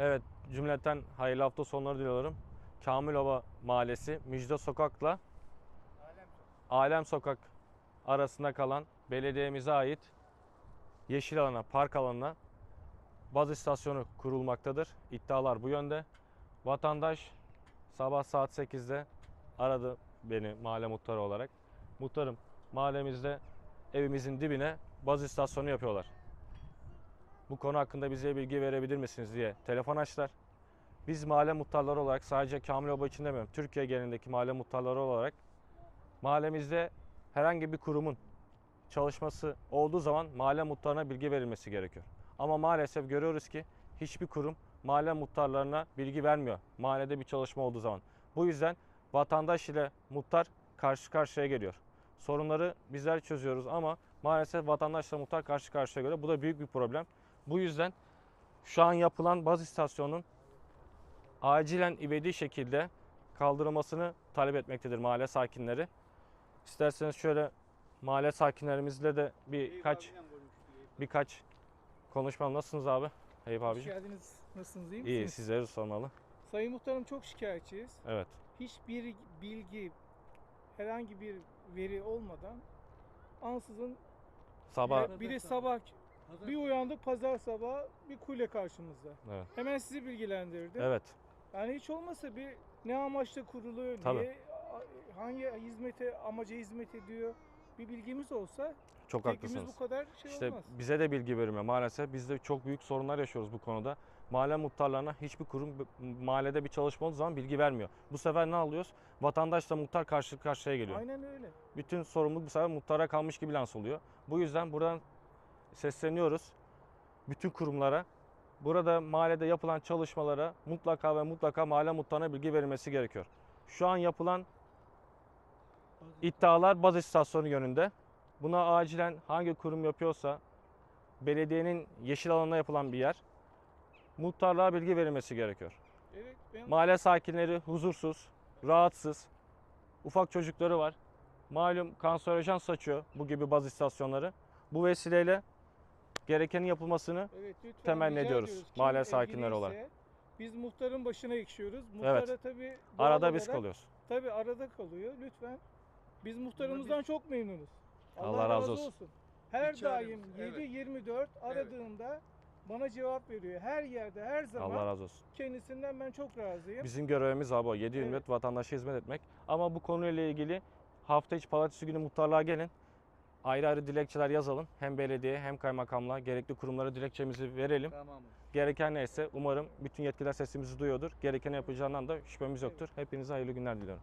Evet, cümleten hayırlı hafta sonları diliyorum. Kamilova Mahallesi, Müjde Sokak'la Alem Sokak arasında kalan belediyemize ait yeşil alana, park alanına baz istasyonu kurulmaktadır. İddialar bu yönde. Vatandaş sabah saat 8'de aradı beni mahalle muhtarı olarak. Muhtarım mahallemizde evimizin dibine baz istasyonu yapıyorlar. Bu konu hakkında bize bilgi verebilir misiniz diye telefon açtılar. Biz mahalle muhtarları olarak sadece Kamilova için demiyorum, Türkiye genelindeki mahalle muhtarları olarak mahallemizde herhangi bir kurumun çalışması olduğu zaman mahalle muhtarına bilgi verilmesi gerekiyor. Ama maalesef görüyoruz ki hiçbir kurum mahalle muhtarlarına bilgi vermiyor mahallede bir çalışma olduğu zaman. Bu yüzden vatandaş ile muhtar karşı karşıya geliyor. Sorunları bizler çözüyoruz ama maalesef vatandaşla muhtar karşı karşıya geliyor. Bu da büyük bir problem. Bu yüzden şu an yapılan baz istasyonunun acilen ivedi şekilde kaldırılmasını talep etmektedir mahalle sakinleri. İsterseniz şöyle mahalle sakinlerimizle de birkaç birkaç konuşmam. Nasılsınız abi? Eyüp Hoş abiciğim. geldiniz. Nasılsınız? iyi İyi, misiniz? sizleri sormalı. Sayın Muhtarım çok şikayetçiyiz. Evet. Hiçbir bilgi, herhangi bir veri olmadan ansızın Sabah biri, sabah bir uyandık pazar sabahı bir kule karşımızda. evet. Hemen sizi bilgilendirdim. Evet. Yani hiç olmasa bir ne amaçla kuruluyor, Tabii. niye, hangi hizmete, amaca hizmet ediyor bir bilgimiz olsa Çok haklısınız. bu kadar şey İşte olmaz. bize de bilgi verilmiyor maalesef. Biz de çok büyük sorunlar yaşıyoruz bu konuda. Mahalle muhtarlarına hiçbir kurum mahallede bir çalışma olduğu zaman bilgi vermiyor. Bu sefer ne alıyoruz? Vatandaşla muhtar karşı karşıya geliyor. Aynen öyle. Bütün sorumluluk bu sefer muhtara kalmış gibi lanse oluyor. Bu yüzden buradan sesleniyoruz bütün kurumlara. Burada mahallede yapılan çalışmalara mutlaka ve mutlaka mahalle muhtarına bilgi verilmesi gerekiyor. Şu an yapılan iddialar baz istasyonu yönünde. Buna acilen hangi kurum yapıyorsa belediyenin yeşil alanına yapılan bir yer muhtarlığa bilgi verilmesi gerekiyor. Evet ben Mahalle sakinleri huzursuz, rahatsız. Ufak çocukları var. Malum kanserojen saçıyor bu gibi baz istasyonları. Bu vesileyle gerekenin yapılmasını Evet lütfen temenni ediyoruz mahalle sakinleri ilgiliyse olarak. Biz muhtarın başına ekşiyoruz. Muhtar Evet. tabii doğal arada biz olarak- kalıyoruz. Tabii arada kalıyor. Lütfen. Biz muhtarımızdan çok memnunuz. Allah, Allah razı razı olsun. olsun. Her Bir çağrımız, daim evet. 7-24 aradığında bana cevap veriyor. Her yerde, her zaman Allah razı olsun. kendisinden ben çok razıyım. Bizim görevimiz abi o 7 Evet. evet. vatandaşa hizmet etmek. Ama bu konuyla ilgili hafta içi pazartesi günü muhtarlığa gelin. Ayrı ayrı dilekçeler yazalım. Hem belediye hem kaymakamlığa gerekli kurumlara dilekçemizi verelim. Tamam. Gereken neyse umarım bütün yetkililer sesimizi duyuyordur. Gerekeni yapacağından da şüphemiz yoktur. Hepinize hayırlı günler diliyorum.